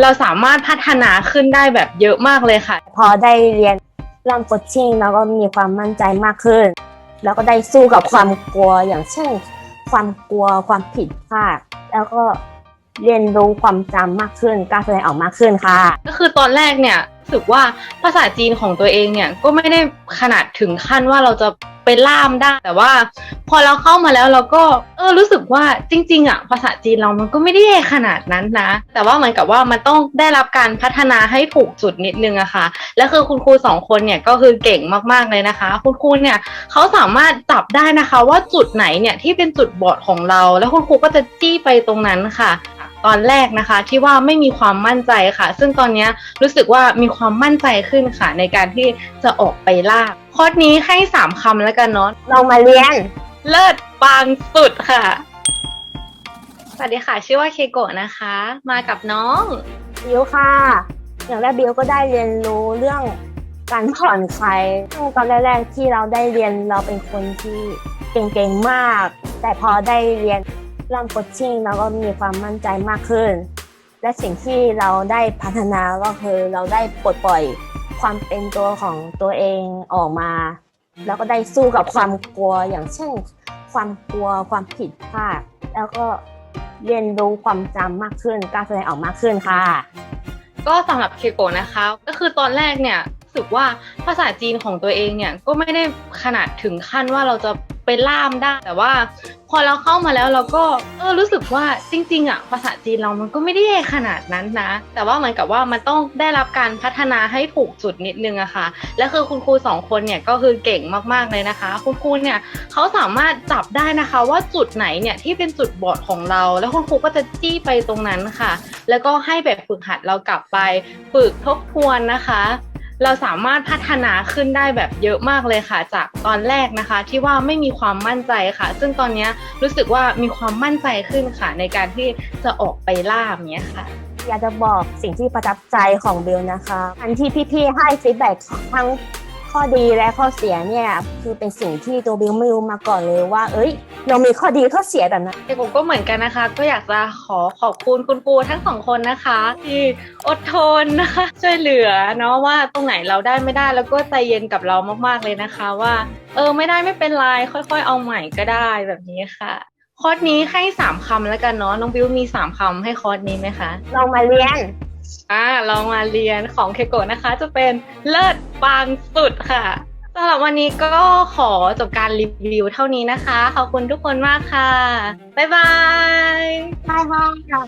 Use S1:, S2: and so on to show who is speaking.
S1: เราสามารถพัฒนาขึ้นได้แบบเยอะมากเลยค่ะ
S2: พอได้เรียนเรื่องโคชชิ่งแล้วก็มีความมั่นใจมากขึ้น แล้วก็ได้สู้กับความกลัวอย่างเช่น ความกลัวความผิดพลาดแล้วก็เรียนรู้ความจำมากขึ้นกล้ารแสดงออกมากขึ้นค่ะ
S1: ก็คือตอนแรกเนี่ยรู้สึกว่าภาษาจีนของตัวเองเนี่ยก็ไม่ได้ขนาดถึงขั้นว่าเราจะ ไปล่ามได้ แต่ว่า พอเราเข้ามาแล้วเราก็เออรู้สึกว่าจริง ๆ อะ ภาษาจีนเรามันก็ไม่ได้แย่ขนาดนั้นนะ แต่ว่าเหมือนกับว่ามันต้องได้รับการพัฒนาให้ถูกจุดนิดนึงอะค่ะ แล้วคือคุณครูสองคนเนี่ยก็คือเก่งมากๆเลยนะคะ คุณครูเนี่ยเขาสามารถจับได้นะคะ ว่าจุดไหนเนี่ยที่เป็นจุดบอดของเรา แล้วคุณครูก็จะจี้ไปตรงนั้นค่ะ ตอนแรกนะคะ ที่ว่าไม่มีความมั่นใจค่ะ ซึ่งตอนเนี้ยรู้สึกว่ามีความมั่นใจขึ้นค่ะ ในการที่จะออกไปล่าคอร์สนี้ให้สามคำแล้วกันเนาะ
S2: เรามาเรียน
S1: เลิศปังสุดค่ะ สวัสดีค่ะ ชื่อว่าเคโกะนะคะ มากับน้อง
S2: บิวค่ะ อย่างแรกบิวก็ได้เรียนรู้เรื่องการผ่อนคลายซึ่งตอนแรกๆที่เราได้เรียนเราเป็นคนที่เก่งๆมาก แต่พอได้เรียน เรื่องโคชชิ่งเราก็มีความมั่นใจมากขึ้น และสิ่งที่เราได้พัฒนาก็คือเราได้ปลดปล่อยความเป็นตัวของตัวเองออกมา แล้วก็ได้สู้กับความกลัวอย่างเช่น ความกลัวความผิดพลาดแล้วก็เรียนรู้ความจำมากขึ้นกล้ารแสดงออกมากขึ้นค่ะ
S1: ก็สำหรับเคโกะนะคะ ก็คือตอนแรกเนี่ยรู้สึกว่าภาษาจีนของตัวเองเนี่ยก็ไม่ได้ขนาดถึงขั้นว่าเราจะ ไปล่ามได้ แต่ว่า พอเราเข้ามาแล้วเราก็เออรู้สึกว่าจริง ๆอะภาษาจีนเรามันก็ไม่ได้แย่ขนาดนั้นนะ แต่ว่าเหมือนกับว่ามันต้องได้รับการพัฒนาให้ถูกจุดนิดนึงอะค่ะ และคือคุณครูสองคนเนี่ยก็คือเก่งมากๆเลยนะคะ คุณครูเนี่ยเขาสามารถจับได้นะคะ ว่าจุดไหนเนี่ยที่เป็นจุดบอดของเรา แล้วคุณครูก็จะจี้ไปตรงนั้นค่ะ แล้วก็ให้แบบฝึกหัดเรากลับไปฝึกทบทวนนะคะ เราสามารถพัฒนาขึ้นได้แบบเยอะมากเลยค่ะ จากตอนแรกนะคะ ที่ว่าไม่มีความมั่นใจค่ะ ซึ่งตอนนี้รู้สึกว่ามีความมั่นใจขึ้นค่ะ ในการที่จะออกไปล่าเนี้ยค่ะ
S2: อยากจะบอกสิ่งที่ประทับใจของเบลนะคะ อันที่พี่ๆให้ฟีดแบ็กทั้ง ข้อดีและข้อเสียเนี่ยคือเป็นสิ่งที่ตัวบิลไม่รู้มาก่อนเลยว่า เอ้ย เรามีข้อดีข้อเสียแบบนั้น
S1: เด็กผมก็เหมือนกันนะคะ ก็อยากจะขอขอบคุณคุณครูทั้งสองคนนะคะ ที่อดทนนะคะ ช่วยเหลือเนาะว่าตรงไหนเราได้ไม่ได้แล้วก็ใจเย็นกับเรามากๆเลยนะคะว่า เออไม่ได้ไม่เป็นไรค่อยๆ เอาใหม่ก็ได้แบบนี้ค่ะคอร์สนี้ให้สามคำแล้วกันเนาะน้องบิวมีสามคำให้คอร์สนี้ไหมคะ
S2: เรามาเรียน
S1: อ่าลองมาเรียนของเคโกะนะคะ จะเป็นเลิศปังสุดค่ะสำหรับวันนี้ก็ขอจบการรีวิวเท่านี้นะคะ ขอบคุณทุกคนมากค่ะ บ๊ายบาย
S2: ใช่ค่ะ